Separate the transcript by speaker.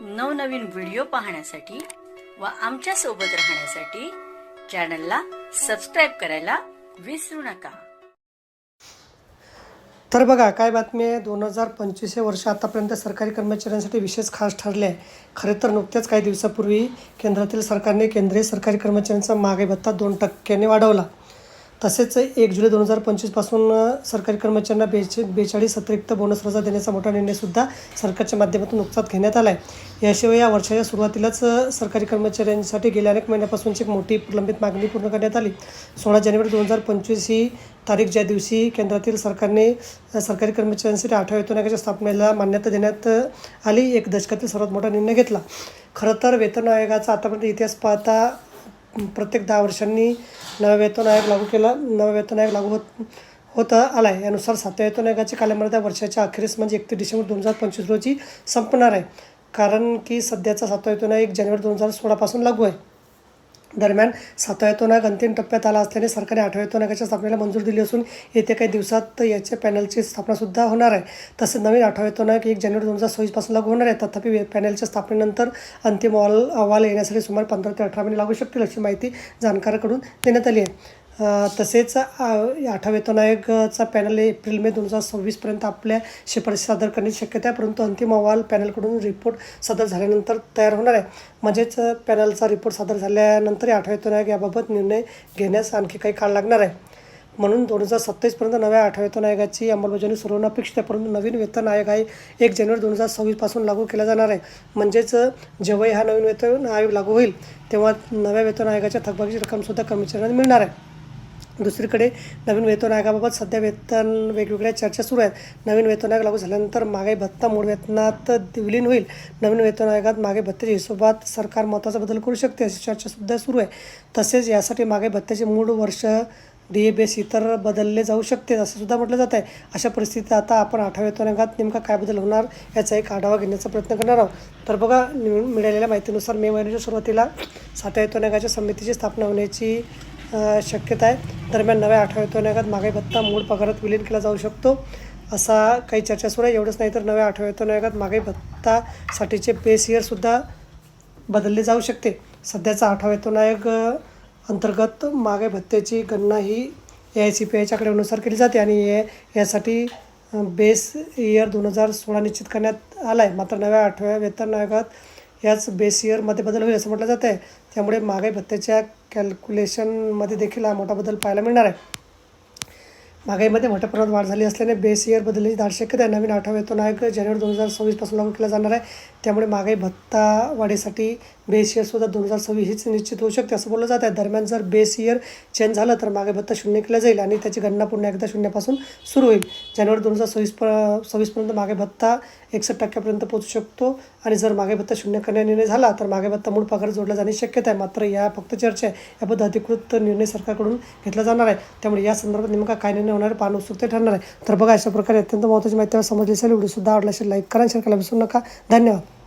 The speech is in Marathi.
Speaker 1: नवनवीन व्हिडिओ पाहण्यासाठी व आमच्यासोबत राहण्यासाठी चॅनलला सबस्क्राईब करायला विसरू नका.
Speaker 2: तर बघा काय बातमी आहे? दोन हजार पंचवीस हे वर्ष आतापर्यंत सरकारी कर्मचाऱ्यांसाठी विशेष खास ठरले. आहे खरे तर नुकत्याच काही दिवसापूर्वी केंद्रातील सरकारने केंद्रीय सरकारी कर्मचाऱ्यांचा मागे भत्ता दोन टक्क्याने वाढवला. तसेच एक जुलै दोन हजार पंचवीसपासून सरकारी कर्मचाऱ्यांना बेचे बेचाळीस अतिरिक्त बोनस रजा देण्याचा मोठा निर्णयसुद्धा सरकारच्या माध्यमातून नुकताच घेण्यात आला आहे याशिवाय या वर्षाच्या सुरुवातीलाच सरकारी कर्मचाऱ्यांसाठी गेल्या अनेक महिन्यापासूनची एक मोठी प्रलंबित मागणी पूर्ण करण्यात आली. सोळा जानेवारी दोन हजार पंचवीस ही तारीख ज्या दिवशी केंद्रातील सरकारने सरकारी कर्मचाऱ्यांसाठी आठव्या वेतन आयोगाच्या स्थापनेला मान्यता देण्यात आली एक दशकातील सर्वात मोठा निर्णय घेतला. खरं तर वेतन आयोगाचा आतापर्यंत इतिहास पाहता प्रत्येक दहा वर्षांनी नवा वेतन आयोग लागू केला नवा वेतन आयोग लागू होत होता आला आहे यानुसार सातव्या वेतन आयोगाची कालमर्यादा वर्षाच्या अखेरीस म्हणजे एकतीस डिसेंबर दोन हजार पंचवीस रोजी संपणार आहे. कारण की सध्याचा सातवा वेतन आयोग एक जानेवारी दोन हजार सोळापासून लागू आहे. दरम्यान सातवा वेतन अंतिम टप्प्यात आला असल्याने सरकारने आठव्या वेतन स्थापनेला मंजुरी दिली असून येत्या काही दिवसात याच्या पॅनलची स्थापनासुद्धा होणार आहे. तसेच नवीन आठवा वेतन एक जानेवारी दोन हजार सव्वीसपासून लागू होणार आहे. तथापि पॅनलच्या स्थापनेनंतर अंतिम अहवाल अहवाल येण्यासाठी सुमारे पंधरा ते अठरा महिने लागू शकतील अशी माहिती जाणकाराकडून देण्यात आली आहे. तसेच आ, वेतन पॅनल एप्रिल मे दोन हजार सव्वीसपर्यंत आपल्या शिफारशी सादर करण्याची शक्यता आहे परंतु अंतिम अहवाल पॅनलकडून रिपोर्ट सादर झाल्यानंतर तयार होणार आहे. म्हणजेच पॅनलचा रिपोर्ट सादर झाल्यानंतर आठवा वेतन आयोग याबाबत निर्णय घेण्यास आणखी काही काळ लागणार आहे. म्हणून दोन हजार सत्तावीसपर्यंत नव्या आठव्या वेतन आयोगाची अंमलबजावणी सुरू होणं अपेक्षित आहे परंतु नवीन वेतन आयोग आहे एक जानेवारी दोन हजार सव्वीसपासून लागू केला जाणार आहे. म्हणजेच जेव्हाही हा नवीन वेतन आयोग लागू होईल तेव्हा नव्या वेतन आयोगाच्या थकबाकीची रक्कमसुद्धा कर्मचाऱ्यांना मिळणार आहे. दुसरीकडे नवीन वेतन आयोगाबाबत सध्या वेतन वेगवेगळ्या चर्चा सुरू आहेत. नवीन वेतन आयोग लागू झाल्यानंतर महागाई भत्ता मूळ वेतनात विलीन होईल. नवीन वेतन आयोगात महागाई भत्त्याच्या हिशोबात सरकार महत्त्वाचा बदल करू शकते अशी चर्चासुद्धा सुरू आहे. तसेच यासाठी महागाई भत्त्याचे मूळ वर्ष डी ए बेस इतर बदलले जाऊ शकते असं सुद्धा म्हटलं जात आहे. अशा परिस्थितीत आता आपण आठव्या वेतन नेमका काय बदल होणार याचा एक आढावा घेण्याचा प्रयत्न करणार आहोत. तर बघा मिळालेल्या माहितीनुसार मे महिन्याच्या सुरुवातीला सातव्या वेतन समितीची स्थापना होण्याची शक्यता आहे. दरम्यान नव्या आठव्या मागे महागाई भत्ता मूळ पगारात विलीन केला जाऊ शकतो असा काही चर्चा सुरू आहे. एवढंच नाही तर नव्या आठव्या वेतन महागाई भत्तासाठीचे बेस इयरसुद्धा बदलले जाऊ शकते. सध्याचा आठवतोनायक अंतर्गत महागाई भत्त्याची गणना ही ए आय सी पी आयच्या आकडेनुसार केली जाते आणि हे यासाठी बेस इयर दोन हजार सोळा निश्चित करण्यात आला आहे मात्र नव्या आठव्या वेतन आयोगात याच बेस इयरमध्ये बदल होईल असं म्हटलं जात आहे त्यामुळे महागाई भत्त्याच्या कॅल्क्युलेशनमध्ये देखील हा मोठा बदल पाहायला मिळणार आहे. महागाईमध्ये मोठ्या प्रमाणात वाढ झाली असल्याने बेस इयर बदलण्याची दाट शक्यता आहे. नवीन आठवा वेतन आयोग जानेवारी दोन हजार सव्वीसपासून लागू केला जाणार आहे. त्यामुळे महागाई भत्ता वाढीसाठी बेस इयरसुद्धा दोन हजार सव्वीस हीच निश्चित होऊ शकते असं बोललं जात आहे. दरम्यान जर बेस इयर चेंज झालं तर महागाई भत्ता शून्य केला जाईल आणि त्याची गणना पुन्हा एकदा शून्यापासून सुरू होईल. जानेवारी दोन हजार सव्वीस प सव्वीसपर्यंत महागाई भत्ता एकसष्ट टक्क्यापर्यंत पोहोचू शकतो आणि जर महागाई भत्ता शून्य करण्याचा निर्णय झाला तर महागाई भत्ता मूळ पगार जोडला जाण्याची शक्यता आहे. मात्र या फक्त चर्चा आहे. याबद्दल अधिकृत निर्णय सरकारकडून घेतला जाणार आहे. त्यामुळे या संदर्भात नेमका काय निर्णय होणार आहे पाहणं उत्सुकते ठरणार आहे. तर बघा अशा प्रकारे अत्यंत महत्त्वाची माहिती समजली असेल व्हिडिओ सुद्धा आवडला असेल लाईक करा शेअर करायला विसरू नका. धन्यवाद.